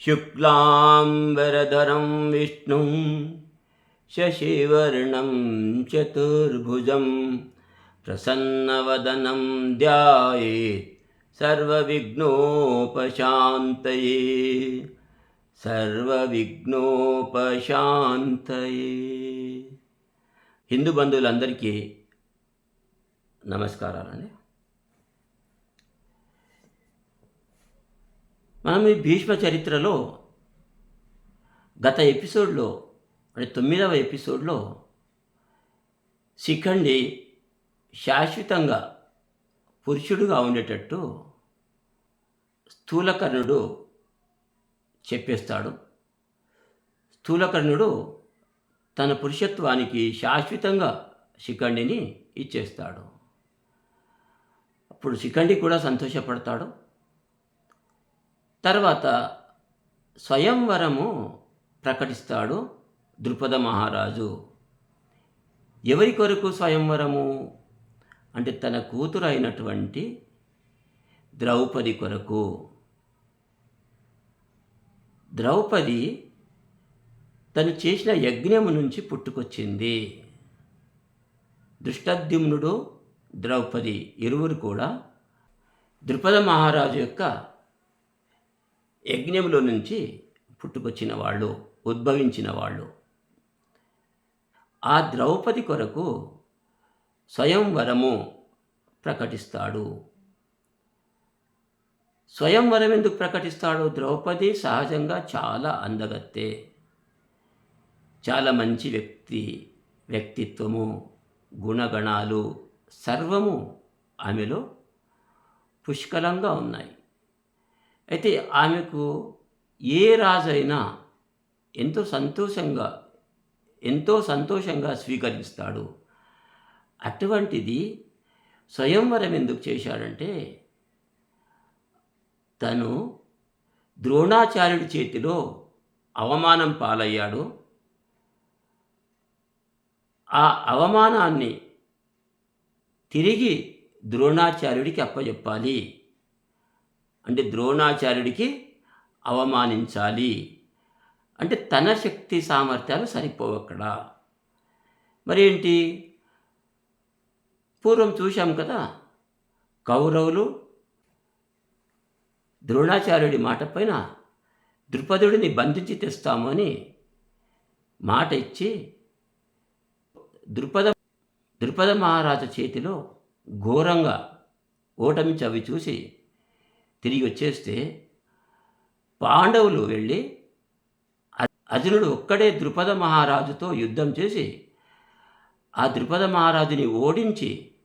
शुक्लाम्बरधरं विष्णुं शशिवर्णं चतुर्भुजं प्रसन्नवदनं ध्यायेत् सर्वविघ्नोपशान्तये సర్వవిఘ్నోపశాంతయే హిందూ బంధువులందరికీ నమస్కారాలండి మనం ఈ భీష్మ చరిత్రలో గత ఎపిసోడ్లో అంటే తొమ్మిదవ ఎపిసోడ్లో శిఖండి శాశ్వతంగా పురుషుడుగా ఉండేటట్టు స్థూలకర్ణుడు చెప్పేస్తాడు. స్థూలకర్ణుడు తన పురుషత్వానికి శాశ్వతంగా శిఖండిని ఇచ్చేస్తాడు. అప్పుడు శిఖండి కూడా సంతోషపడతాడు. తర్వాత స్వయంవరము ప్రకటిస్తాడు ద్రుపద మహారాజు. ఎవరి కొరకు స్వయంవరము? అంటే తన కూతురు అయినటువంటి ద్రౌపది కొరకు. ద్రౌపది తను చేసిన యజ్ఞము నుంచి పుట్టుకొచ్చింది. దృష్టద్యుమ్నుడు ద్రౌపది ఇరువురు కూడా ద్రుపద మహారాజు యొక్క యజ్ఞంలో నుంచి పుట్టుకొచ్చిన వాళ్ళు ఉద్భవించిన వాళ్ళు. ఆ ద్రౌపది కొరకు స్వయంవరము ప్రకటిస్తాడు. స్వయంవరం ఎందుకు ప్రకటిస్తాడు? ద్రౌపది సహజంగా చాలా అందగత్తే. చాలా మంచి వ్యక్తి వ్యక్తిత్వము గుణగణాలు సర్వము ఆమెలో పుష్కలంగా ఉన్నాయి. అయితే ఆమెకు ఏ రాజైనా ఎంతో సంతోషంగా ఎంతో సంతోషంగా స్వీకరిస్తాడు. అటువంటిది స్వయంవరం ఎందుకు చేశాడంటే తను ద్రోణాచార్యుడి చేతిలో అవమానం పాలయ్యాడు. ఆ అవమానాన్ని తిరిగి ద్రోణాచార్యుడికి అప్పచెప్పాలి అంటే ద్రోణాచార్యుడికి అవమానించాలి. అంటే తన శక్తి సామర్థ్యాలు సరిపోవు అక్కడ. మరేంటి? పూర్వం చూశాం కదా కౌరవులు ద్రోణాచార్యుడి మాట పైన ద్రుపదుడిని బంధించి తెస్తాము అని మాట ఇచ్చి ద్రుపద ద్రుపద మహారాజు చేతిలో ఘోరంగా ఓటమి చవి చూసి తిరిగి వచ్చేస్తే పాండవులు వెళ్ళి అర్జునుడు ఒక్కడే ద్రుపద మహారాజుతో యుద్ధం చేసి ఆ ద్రుపద మహారాజుని ఓడించి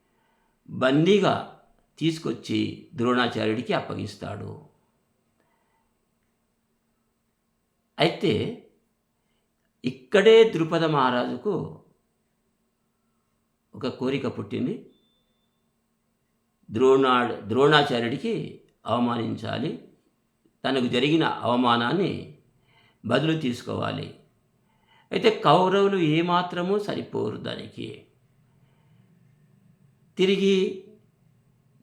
బందీగా తీసుకొచ్చి ద్రోణాచార్యుడికి అప్పగిస్తాడు. అయితే ఇక్కడే ద్రుపద మహారాజుకు ఒక కోరిక పుట్టింది. ద్రోణా ద్రోణాచార్యుడికి అవమానించాలి. తనకు జరిగిన అవమానాన్ని బదులు తీసుకోవాలి. అయితే కౌరవులు ఏమాత్రము సరిపోరు దానికి. తిరిగి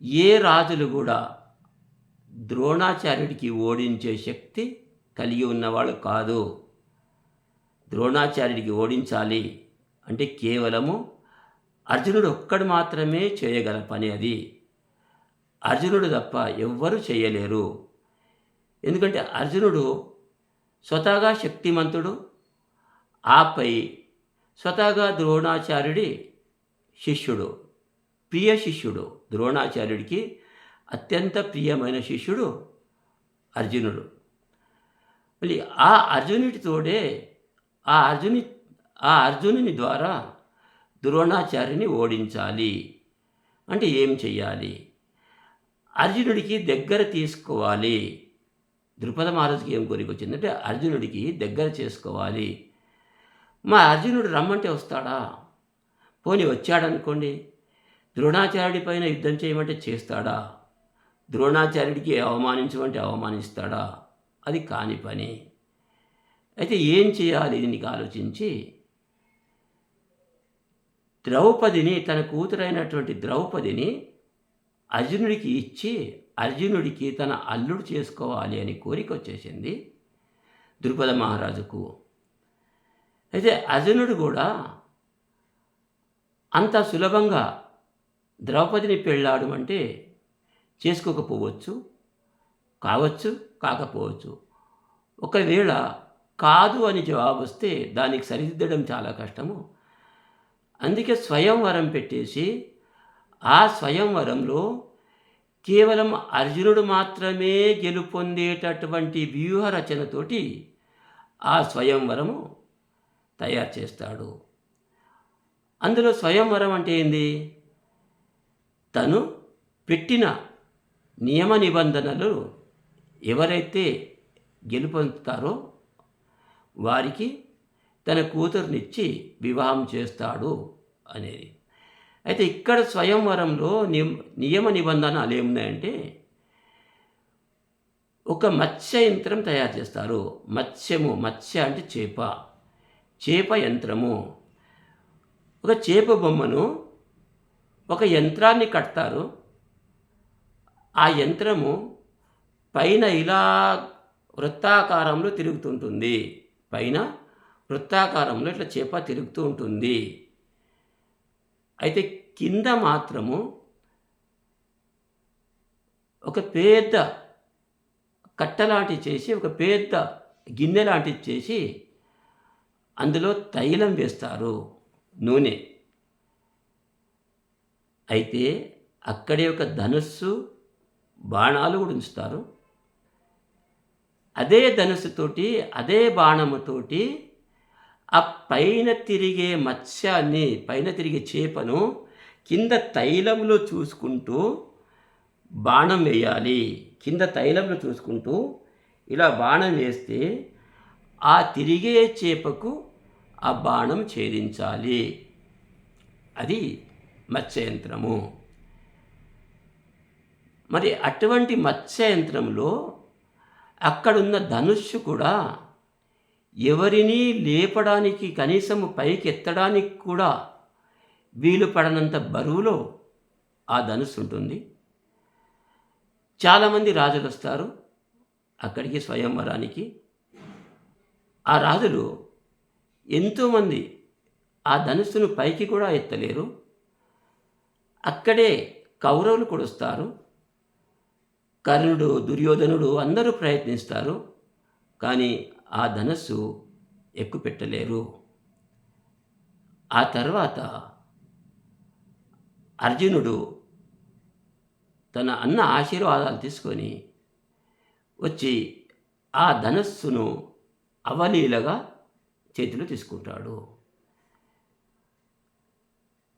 ఏ రాజులు కూడా ద్రోణాచార్యుడికి ఓడించే శక్తి కలిగి ఉన్నవాళ్ళు కాదు. ద్రోణాచార్యుడికి ఓడించాలి అంటే కేవలము అర్జునుడు ఒక్కడు మాత్రమే చేయగల పని అది. అర్జునుడు తప్ప ఎవ్వరూ చేయలేరు. ఎందుకంటే అర్జునుడు స్వతహాగా శక్తిమంతుడు ఆపై స్వతహాగా ద్రోణాచార్యుడి శిష్యుడు ప్రియ శిష్యుడు. ద్రోణాచార్యుడికి అత్యంత ప్రియమైన శిష్యుడు అర్జునుడు. మళ్ళీ ఆ అర్జునుడితోడే ఆ అర్జుని ఆ అర్జునుని ద్వారా ద్రోణాచార్యుని ఓడించాలి. అంటే ఏం చెయ్యాలి? అర్జునుడికి దగ్గర తీసుకోవాలి. ద్రుపద మహారాజుకి ఏం కోరిక వచ్చిందంటే అర్జునుడికి దగ్గర చేసుకోవాలి. మా అర్జునుడు రమ్మంటే వస్తాడా? పోని వచ్చాడనుకోండి. ద్రోణాచార్యుడి పైన యుద్ధం చేయమంటే చేస్తాడా? ద్రోణాచార్యుడికి అవమానించమంటే అవమానిస్తాడా? అది కాని పని. అయితే ఏం చేయాలి దీనికి ఆలోచించి? ద్రౌపదిని తన కూతురైనటువంటి ద్రౌపదిని అర్జునుడికి ఇచ్చి అర్జునుడికి తన అల్లుడు చేసుకోవాలి అని కోరిక వచ్చేసింది ద్రుపద మహారాజుకు. అయితే అర్జునుడు కూడా అంత సులభంగా ద్రౌపదిని పెళ్ళాడు అంటే చేసుకోకపోవచ్చు కావచ్చు కాకపోవచ్చు. ఒకవేళ కాదు అని జవాబు వస్తే దానికి సరిదిద్దడం చాలా కష్టము. అందుకే స్వయంవరం పెట్టేసి ఆ స్వయంవరంలో కేవలం అర్జునుడు మాత్రమే గెలుపొందేటటువంటి వ్యూహ రచనతోటి ఆ స్వయంవరము తయారు చేస్తాడు. అందులో స్వయంవరం అంటే ఏంది? తను పెట్టిన నియమ నిబంధనలు ఎవరైతే గెలుపొందుతారో వారికి తన కూతురునిచ్చి వివాహం చేస్తాడు అనేది. అయితే ఇక్కడ స్వయంవరంలో నియమ నియమ నిబంధనలు ఏమున్నాయంటే ఒక మత్స్య యంత్రం తయారు చేస్తారు. మత్స్యము మత్స్య అంటే చేప. చేప యంత్రము. ఒక చేప బొమ్మను ఒక యంత్రాన్ని కడతారు. ఆ యంత్రము పైన ఇలా వృత్తాకారంలో తిరుగుతుంటుంది. పైన వృత్తాకారంలో ఇట్లా చేప తిరుగుతూ ఉంటుంది. అయితే కింద మాత్రము ఒక పెద్ద కట్టలాంటి చేసి ఒక పెద్ద గిన్నె లాంటిది చేసి అందులో తైలం వేస్తారు నూనె. అయితే అక్కడే ఒక ధనుస్సు బాణాలు కూడా ఉంచుతారు. అదే ధనుస్సుతోటి అదే బాణముతోటి ఆ పైన తిరిగే మత్స్యాన్ని పైన తిరిగే చేపను కింద తైలంలో చూసుకుంటూ బాణం వేయాలి. కింద తైలంలో చూసుకుంటూ ఇలా బాణం వేస్తే ఆ తిరిగే చేపకు ఆ బాణం ఛేదించాలి. అది మత్స్యయంత్రము. మరి అటువంటి మత్స్యయంత్రంలో అక్కడున్న ధనుస్సు కూడా ఎవరిని లేపడానికి కనీసం పైకి ఎత్తడానికి కూడా వీలు పడనంత బరువులో ఆ ధనుస్సు ఉంటుంది. చాలామంది రాజులు వస్తారు అక్కడికి స్వయంవరానికి. ఆ రాజులు ఎంతోమంది ఆ ధనుస్సును పైకి కూడా ఎత్తలేరు. అక్కడే కౌరవులు కూడా వస్తారు. కర్ణుడు దుర్యోధనుడు అందరూ ప్రయత్నిస్తారు. కానీ ఆ ధనస్సు ఎక్కుపెట్టలేరు. ఆ తర్వాత అర్జునుడు తన అన్న ఆశీర్వాదాలు తీసుకొని వచ్చి ఆ ధనస్సును అవలీలగా చేతిలో తీసుకుంటాడు.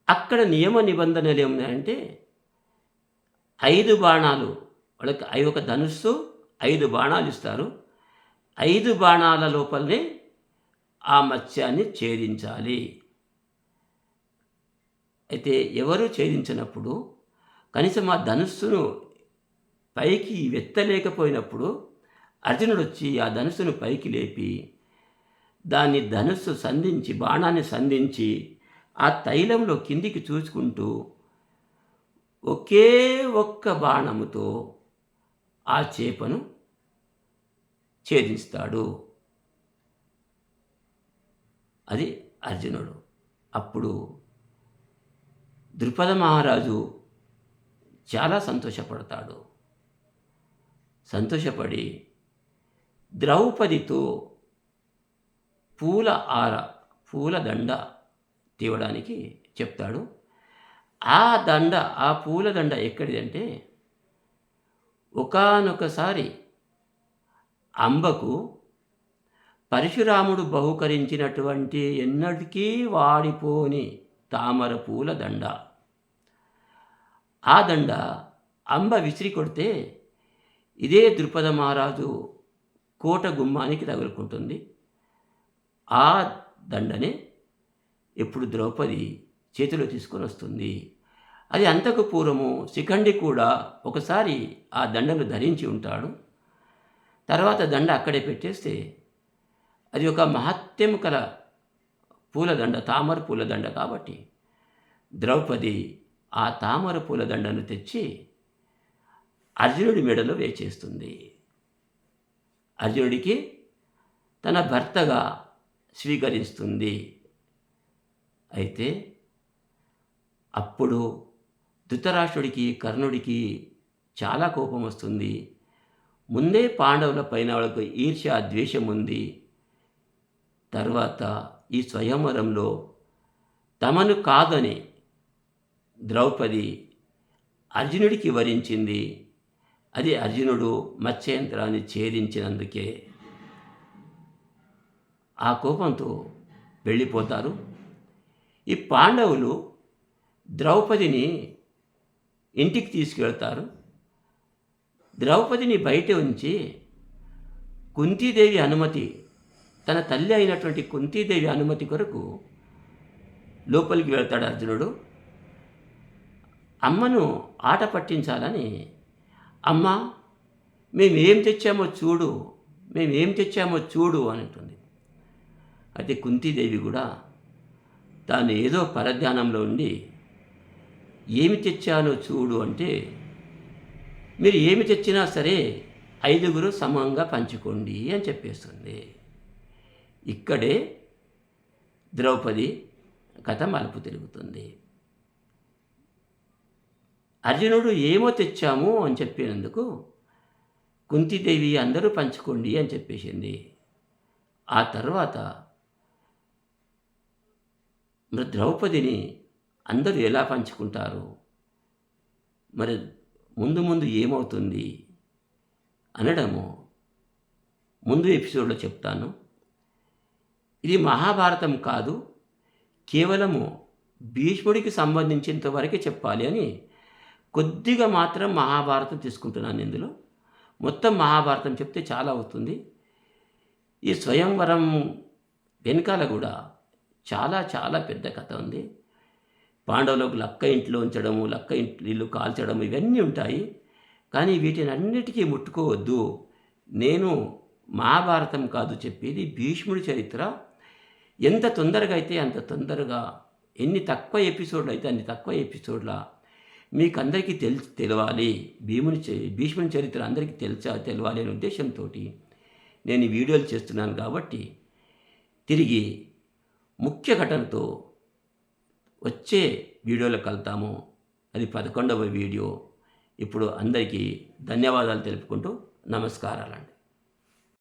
అక్కడ నియమ నిబంధనలు ఏమున్నాయంటే ఐదు బాణాలు వాళ్ళకి అవి ఒక ధనుస్సు ఐదు బాణాలు ఇస్తారు. ఐదు బాణాల లోపలనే ఆ మత్స్యాన్ని ఛేదించాలి. అయితే ఎవరు ఛేదించినప్పుడు కనీసం ఆ ధనుస్సును పైకి వెత్తలేకపోయినప్పుడు అర్జునుడు వచ్చి ఆ ధనుస్సును పైకి లేపి దాన్ని ధనుస్సు సంధించి బాణాన్ని సంధించి ఆ తైలంలో కిందికి చూసుకుంటూ ఒకే ఒక్క బాణముతో ఆ చేపను ఛేదిస్తాడు. అది అర్జునుడు. అప్పుడు ద్రుపద మహారాజు చాలా సంతోషపడతాడు. సంతోషపడి ద్రౌపదితో పూల ఆర పూల దండ తీవడానికి చెప్తాడు. ఆ దండ ఆ పూల దండ ఎక్కడిదంటే ఒకానొకసారి అంబకు పరశురాముడు బహుకరించినటువంటి ఎన్నటికీ వాడిపోని తామర పూల దండ. ఆ దండ అంబ విసిరి కొడితే ఇదే ద్రుపద మహారాజు కోట గుమ్మానికి తగులుకుంటుంది. ఆ దండనే ఎప్పుడు ద్రౌపది చేతిలో తీసుకొని వస్తుంది. అది అంతకు పూర్వము శిఖండి కూడా ఒకసారి ఆ దండను ధరించి ఉంటాడు. తర్వాత దండ అక్కడే పెట్టేస్తే అది ఒక మహత్యం కల పూలదండ తామర పూలదండ కాబట్టి ద్రౌపది ఆ తామర పూలదండను తెచ్చి అర్జునుడి మెడలో వేచేస్తుంది. అర్జునుడికి తన భర్తగా స్వీకరిస్తుంది. అయితే అప్పుడు ధృతరాష్ట్రుడికి కర్ణుడికి చాలా కోపం వస్తుంది. ముందే పాండవుల పైన వాళ్ళకు ఈర్ష్య ద్వేషం ఉంది తర్వాత ఈ స్వయంవరంలో తమను కాదని ద్రౌపది అర్జునుడికి వరించింది. అది అర్జునుడు మత్స్యంత్రాన్ని ఛేదించినందుకే ఆ కోపంతో వెళ్ళిపోతారు. ఈ పాండవులు ద్రౌపదిని ఇంటికి తీసుకెళ్తారు. ద్రౌపదిని బయట ఉంచి కుంతీదేవి అనుమతి తన తల్లి అయినటువంటి కుంతీదేవి అనుమతి కొరకు లోపలికి వెళ్తాడు అర్జునుడు. అమ్మను ఆట పట్టించాలని అమ్మ మేమేం తెచ్చామో చూడు మేమేం తెచ్చామో చూడు అని అంటుంది. అయితే కుంతీదేవి కూడా తాను ఏదో పరధ్యానంలో ఉండి ఏమి తెచ్చానో చూడు అంటే మీరు ఏమి తెచ్చినా సరే ఐదుగురు సమంగా పంచుకోండి అని చెప్పేస్తుంది. ఇక్కడే ద్రౌపది కథ మలుపు తిరుగుతుంది. అర్జునుడు ఏమో తెచ్చాము అని చెప్పినందుకు కుంతిదేవి అందరూ పంచుకోండి అని చెప్పేసింది. ఆ తర్వాత మరి ద్రౌపదిని అందరూ ఎలా పంచుకుంటారు? మరి ముందు ముందు ఏమవుతుంది అనడము ముందు ఎపిసోడ్లో చెప్తాను. ఇది మహాభారతం కాదు కేవలము భీష్ముడికి సంబంధించినంత వరకే చెప్పాలి అని కొద్దిగా మాత్రం మహాభారతం తీసుకుంటున్నాను ఇందులో. మొత్తం మహాభారతం చెప్తే చాలా అవుతుంది. ఈ స్వయంవరం వెనకాల కూడా చాలా చాలా పెద్ద కథ ఉంది. పాండవులకు లక్క ఇంట్లో ఉంచడము లక్క ఇంట్లో ఇల్లు కాల్చడము ఇవన్నీ ఉంటాయి. కానీ వీటిని అన్నిటికీ ముట్టుకోవద్దు. నేను మహాభారతం కాదు చెప్పేది భీష్ముడి చరిత్ర. ఎంత తొందరగా అయితే అంత తొందరగా ఎన్ని తక్కువ ఎపిసోడ్లు అయితే అన్ని తక్కువ ఎపిసోడ్ల మీకు అందరికీ తెలి తెలవాలి. భీముని భీష్ముని చరిత్ర అందరికీ తెలిసా తెలవాలి అనే ఉద్దేశంతో నేను ఈ వీడియోలు చేస్తున్నాను కాబట్టి తిరిగి ముఖ్య ఘటనతో వచ్చే వీడియోలో కలుతాము అది పదకొండవ వీడియో. ఇప్పుడు అందరికీ ధన్యవాదాలు తెలుపుకుంటూ నమస్కారాలండి.